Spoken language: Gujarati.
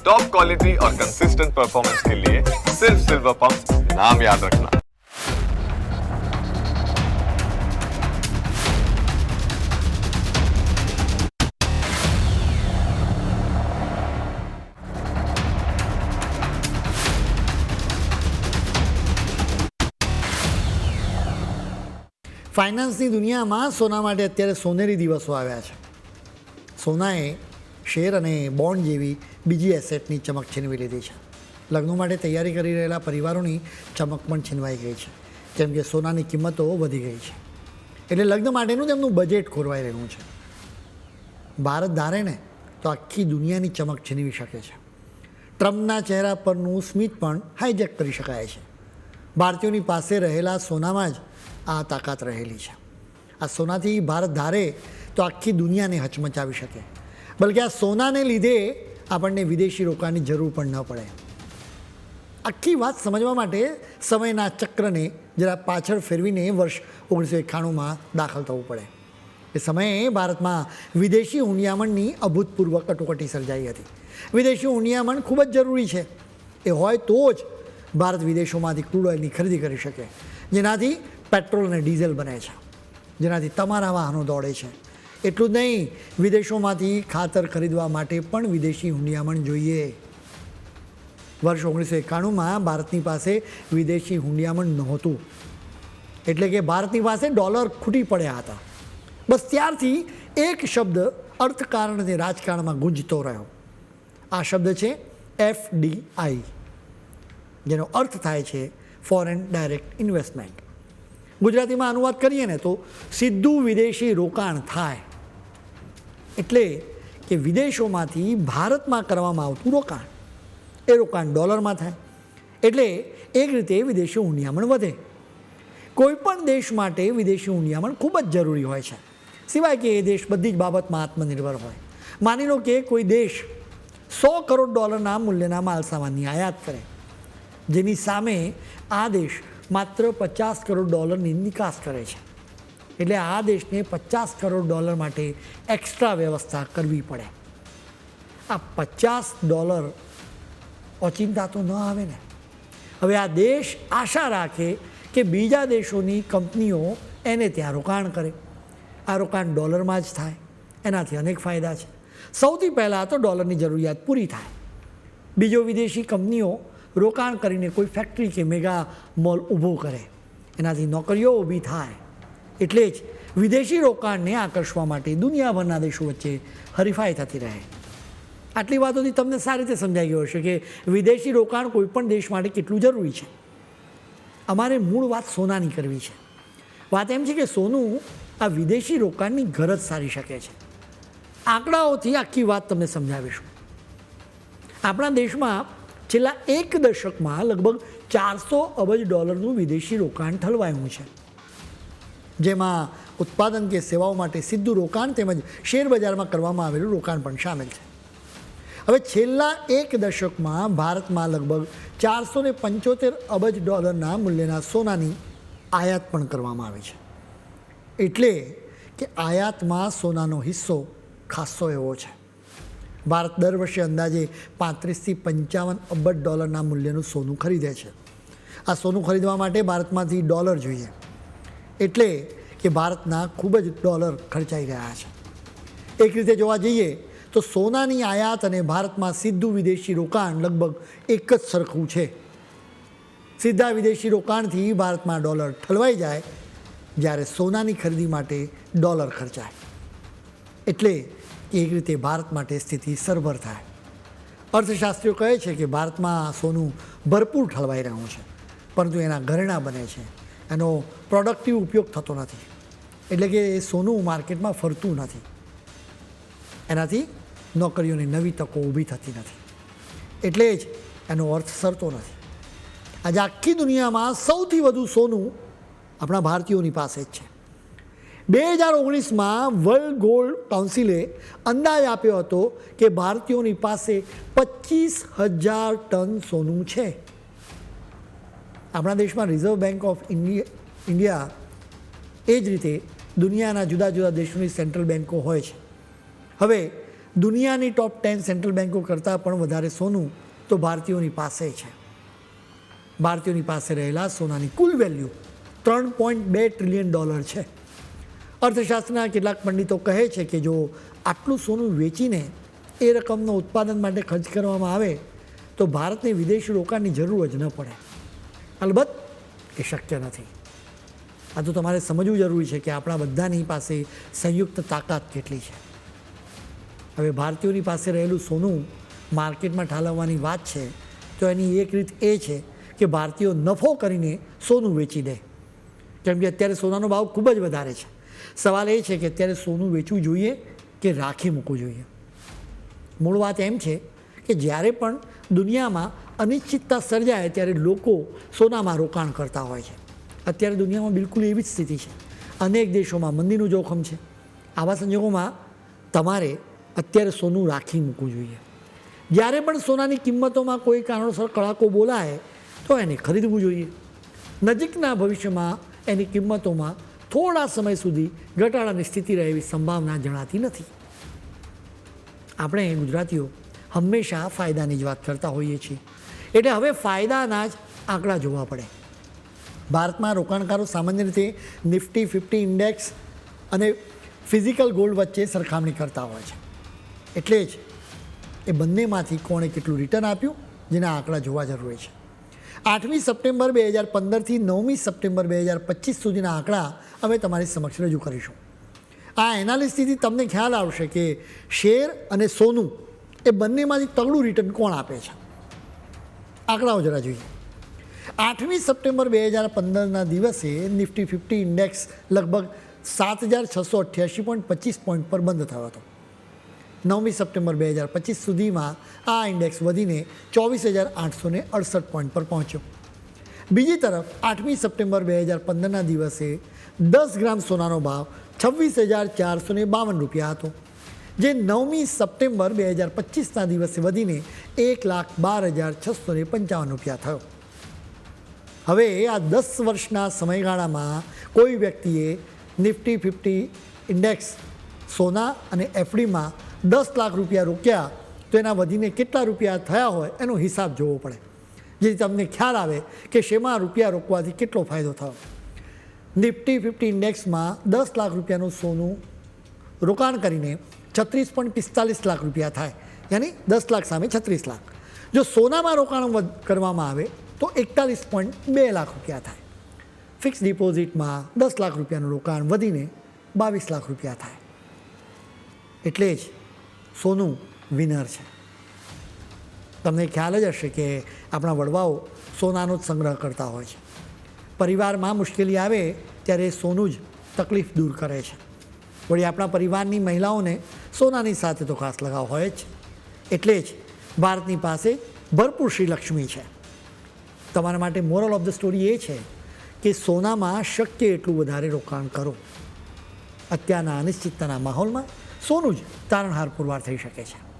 टॉप क्वालिटी और कंसिस्टेंट परफॉर्मेंस के लिए सिर्फ सिल्वर पंप नाम याद रखना ફાઇનાન્સની દુનિયામાં સોના માટે અત્યારે સોનેરી દિવસો આવ્યા છે સોનાએ શેર અને બોન્ડ જેવી બીજી એસેટની ચમક છીનવી લીધી છે. લગ્નો માટે તૈયારી કરી રહેલા પરિવારોની ચમક પણ છીનવાઈ ગઈ છે. કેમ કે સોનાની કિંમતો વધી ગઈ છે. એટલે લગ્ન માટેનું તેમનું બજેટ ખોરવાઈ રહ્યું છે. ભારત ધારે ને તો આખી દુનિયાની ચમક છીનવી શકે છે. ટ્રમ્પના ચહેરા પરનું સ્મિત પણ હાઈજેક કરી શકાય છે. ભારતીયોની પાસે રહેલા સોનામાં જ આ તાકાત રહેલી છે. આ સોનાથી ભારત ધારે તો આખી દુનિયાને હચમચાવી શકે. બલકે આ સોનાને લીધે આપણને વિદેશી રોકાણની જરૂર પણ ન પડે. આખી વાત સમજવા માટે સમયના ચક્રને જરા પાછળ ફેરવીને વર્ષ ઓગણીસો એકાણુંમાં દાખલ થવું પડે. એ સમયે ભારતમાં વિદેશી હુંડિયામણની અભૂતપૂર્વ કટોકટી સર્જાઈ હતી. વિદેશી હુંડિયામણ ખૂબ જ જરૂરી છે. એ હોય તો જ ભારત વિદેશોમાંથી ક્રૂડ ઓઇલની ખરીદી કરી શકે. જેનાથી પેટ્રોલ અને ડીઝલ બને છે. જેનાથી તમારા વાહનો દોડે છે. એટલું જ નહીં, વિદેશોમાંથી ખાતર ખરીદવા માટે પણ વિદેશી હુંડિયામણ જોઈએ. વર્ષ ઓગણીસો એકાણુંમાં ભારતની પાસે વિદેશી હુંડિયામણ નહોતું. એટલે કે ભારતની પાસે ડોલર ખૂટી પડ્યા હતા. બસ ત્યારથી એક શબ્દ અર્થકારણ રાજકારણમાં ગુંજતો રહ્યો. આ શબ્દ છે એફડીઆઈ જેનો અર્થ થાય છે ફોરેન ડાયરેક્ટ ઇન્વેસ્ટમેન્ટ. ગુજરાતીમાં અનુવાદ કરીએ ને તો સીધું વિદેશી રોકાણ થાય. એટલે કે વિદેશોમાંથી ભારતમાં કરવામાં આવતું રોકાણ. એ રોકાણ ડોલરમાં થાય. એટલે એક રીતે વિદેશી હુંડિયામણ વધે. કોઈપણ દેશ માટે વિદેશી હુંડિયામણ ખૂબ જ જરૂરી હોય છે. સિવાય કે એ દેશ બધી જ બાબતમાં આત્મનિર્ભર હોય. માની લો કે કોઈ દેશ સો કરોડ ડોલરના મૂલ્યના માલસામાનની આયાત કરે. જેની સામે આ દેશ માત્ર પચાસ કરોડ ડોલરની નિકાસ કરે છે. એટલે આ દેશને પચાસ કરોડ ડોલર માટે એક્સ્ટ્રા વ્યવસ્થા કરવી પડે. આ પચાસ ડોલર ઓચિંતા તો ન આવે ને. હવે આ દેશ આશા રાખે કે બીજા દેશોની કંપનીઓ એને ત્યાં રોકાણ કરે. આ રોકાણ ડોલરમાં જ થાય. એનાથી અનેક ફાયદા છે. સૌથી પહેલાં તો ડોલરની જરૂરિયાત પૂરી થાય. બીજો વિદેશી કંપનીઓ રોકાણ કરીને કોઈ ફેક્ટરી કે મેગા મોલ ઊભો કરે. એનાથી નોકરીઓ ઊભી થાય. એટલે જ વિદેશી રોકાણને આકર્ષવા માટે દુનિયાભરના દેશો વચ્ચે હરીફાઈ થતી રહે. આટલી વાતોથી તમને સારી રીતે સમજાઈ ગયો હશે કે વિદેશી રોકાણ કોઈપણ દેશ માટે કેટલું જરૂરી છે. અમારે મૂળ વાત સોનાની કરવી છે. વાત એમ છે કે સોનું આ વિદેશી રોકાણની ગરજ સારી શકે છે. આંકડાઓથી આખી વાત તમને સમજાવીશું. આપણા દેશમાં છેલ્લા એક દશકમાં લગભગ ચારસો અબજ ડોલરનું વિદેશી રોકાણ ઠલવાયું છે. જેમાં ઉત્પાદન કે સેવાઓ માટે સીધું રોકાણ તેમજ શેર બજારમાં કરવામાં આવેલું રોકાણ પણ સામેલ છે. હવે છેલ્લા એક દશકમાં ભારતમાં લગભગ ચારસો ને પંચોતેર અબજ ડોલરના મૂલ્યના સોનાની આયાત પણ કરવામાં આવે છે. એટલે કે આયાતમાં સોનાનો હિસ્સો ખાસો એવો છે. ભારત દર વર્ષે અંદાજે પાંત્રીસથી પંચાવન અબજ ડોલરના મૂલ્યનું સોનું ખરીદે છે. આ સોનું ખરીદવા માટે ભારતમાંથી ડોલર જોઈએ. એટલે કે ભારતના ખૂબ જ ડોલર ખર્ચાઈ રહ્યા છે. એક રીતે જોવા જઈએ તો સોનાની આયાત અને ભારતમાં સીધું વિદેશી રોકાણ લગભગ એક જ સરખું છે. સીધા વિદેશી રોકાણથી ભારતમાં ડોલર ઠલવાઈ જાય જ્યારે સોનાની ખરીદી માટે ડોલર ખર્ચાય. એટલે એક રીતે ભારત માટે સ્થિતિ સરભર થાય. અર્થશાસ્ત્રીઓ કહે છે કે ભારતમાં સોનું ભરપૂર ઠલવાઈ રહ્યું છે, પરંતુ એના ઘરેણા બને છે. એનો પ્રોડક્ટિવ ઉપયોગ થતો નથી. એટલે કે એ સોનું માર્કેટમાં ફરતું નથી. એનાથી નોકરીઓની નવી તકો ઊભી થતી નથી. એટલે જ એનો અર્થ સરતો નથી. આજે આખી દુનિયામાં સૌથી વધુ સોનું આપણા ભારતીયોની પાસે જ છે. બે હજાર ઓગણીસમાં વર્લ્ડ ગોલ્ડ કાઉન્સિલે અંદાજ આપ્યો હતો કે ભારતીયોની પાસે પચીસ હજાર ટન સોનું છે. આપણા દેશમાં reserve bank of India India એ જ રીતે દુનિયાના જુદા જુદા દેશોની સેન્ટ્રલ બેન્કો હોય છે. હવે દુનિયાની ટોપ ટેન સેન્ટ્રલ બેન્કો કરતાં પણ વધારે સોનું તો ભારતીયોની પાસે છે. ભારતીયોની પાસે રહેલા સોનાની કુલ વેલ્યુ ત્રણ પોઈન્ટ બે ટ્રિલિયન ડોલર છે. અર્થશાસ્ત્રના કેટલાક પંડિતો કહે છે કે જો આટલું સોનું વેચીને એ રકમનો ઉત્પાદન માટે ખર્ચ કરવામાં આવે તો ભારતને વિદેશી રોકાણની જરૂર જ ન પડે. અલબત્ત એ શક્ય નથી. આ તો તમારે સમજવું જરૂરી છે કે આપણા બધાની પાસે સંયુક્ત તાકાત કેટલી છે. હવે ભારતીયોની પાસે રહેલું સોનું માર્કેટમાં ઠાલવવાની વાત છે, તો એની એક રીત એ છે કે ભારતીયો નફો કરીને સોનું વેચી દે. કેમ કે અત્યારે સોનાનો ભાવ ખૂબ જ વધારે છે. સવાલ એ છે કે અત્યારે સોનું વેચવું જોઈએ કે રાખી મૂકવું જોઈએ? મૂળ વાત એમ છે કે જ્યારે પણ દુનિયામાં અનિશ્ચિતતા સર્જાય ત્યારે લોકો સોનામાં રોકાણ કરતા હોય છે. અત્યારે દુનિયામાં બિલકુલ એવી જ સ્થિતિ છે. અનેક દેશોમાં મંદીનું જોખમ છે. આવા સંજોગોમાં તમારે અત્યારે સોનું રાખી મૂકવું જોઈએ. જ્યારે પણ સોનાની કિંમતોમાં કોઈ કારણોસર કડાકો બોલાય, તો એને ખરીદવું જોઈએ. નજીકના ભવિષ્યમાં એની કિંમતોમાં થોડા સમય સુધી ઘટાડાની સ્થિતિ રહે એવી સંભાવના જણાતી નથી. આપણે ગુજરાતીઓ હંમેશા ફાયદાની જ વાત કરતા હોઈએ છીએ. એટલે હવે ફાયદાના જ આંકડા જોવા પડે. ભારતમાં રોકાણકારો સામાન્ય રીતે નિફ્ટી, ફિફ્ટી ઇન્ડેક્સ અને ફિઝિકલ ગોલ્ડ વચ્ચે સરખામણી કરતા હોય છે. એટલે જ એ બંનેમાંથી કોણે કેટલું રિટર્ન આપ્યું જેના આંકડા જોવા જરૂરી છે. આઠમી સપ્ટેમ્બર બે હજાર પંદરથી નવમી સપ્ટેમ્બર બે હજાર પચીસ સુધીના આંકડા અમે તમારી સમક્ષ રજૂ કરીશું. આ એનાલિસિસથી તમને ખ્યાલ આવશે કે શેર અને સોનું એ બંનેમાંથી તગડું રિટર્ન કોણ આપે છે. આંકડાઓ જરા જોઈએ. આઠમી સપ્ટેમ્બર બે હજાર પંદરના દિવસે નિફ્ટી ફિફ્ટી ઇન્ડેક્સ લગભગ સાત હજાર છસો અઠ્યાસી પોઈન્ટ પચીસ પોઈન્ટ પર બંધ થયો હતો. નવમી સપ્ટેમ્બર બે હજાર પચીસ સુધીમાં આ ઇન્ડેક્સ વધીને ચોવીસ હજાર આઠસો અડસઠ પોઈન્ટ પર પહોંચ્યો. બીજી તરફ, આઠમી સપ્ટેમ્બર બે હજાર પંદરના દિવસે દસ ગ્રામ સોનાનો ભાવ છવ્વીસ હજાર ચારસો બાવન રૂપિયા હતો. જે નવમી સપ્ટેમ્બર બે હજાર પચીસના દિવસે વધીને એક લાખ બાર હજાર છસો ને પંચાવન રૂપિયા થયો. હવે આ દસ વર્ષના સમયગાળામાં કોઈ વ્યક્તિએ નિફ્ટી ફિફ્ટી ઇન્ડેક્સ, સોના અને એફડીમાં દસ લાખ રૂપિયા રોક્યા તો એના વધીને કેટલા રૂપિયા થયા હોય એનો હિસાબ જોવો પડે. જેથી તમને ખ્યાલ આવે કે શેમાં રૂપિયા રોકવાથી કેટલો ફાયદો થયો. નિફ્ટી ફિફ્ટી ઇન્ડેક્સમાં દસ લાખ રૂપિયાનું સોનું રોકાણ કરીને છત્રીસ પોઈન્ટ પિસ્તાલીસ લાખ રૂપિયા થાય. યાની દસ લાખ સામે છત્રીસ લાખ. જો સોનામાં રોકાણ કરવામાં આવે, તો એકતાલીસ પોઈન્ટ બે લાખ રૂપિયા થાય. ફિક્સ ડિપોઝિટમાં દસ લાખ રૂપિયાનું રોકાણ વધીને બાવીસ લાખ રૂપિયા થાય. એટલે જ સોનું વિનર છે. તમને ખ્યાલ જ હશે કે આપણા વડવાઓ સોનાનો જ સંગ્રહ કરતા હોય છે. પરિવારમાં મુશ્કેલી આવે ત્યારે સોનું જ તકલીફ દૂર કરે છે. વળી આપણા પરિવારની મહિલાઓને સોનાની સાથે તો ખાસ લગાવ હોય જ. એટલે જ ભારતની પાસે ભરપૂર શ્રી લક્ષ્મી છે. તમારા માટે મોરલ ઓફ ધ સ્ટોરી એ છે કે સોનામાં શક્ય એટલું વધારે રોકાણ કરો. અત્યારના અનિશ્ચિતતાના માહોલમાં સોનું જ તારણહાર પુરવાર થઈ શકે છે.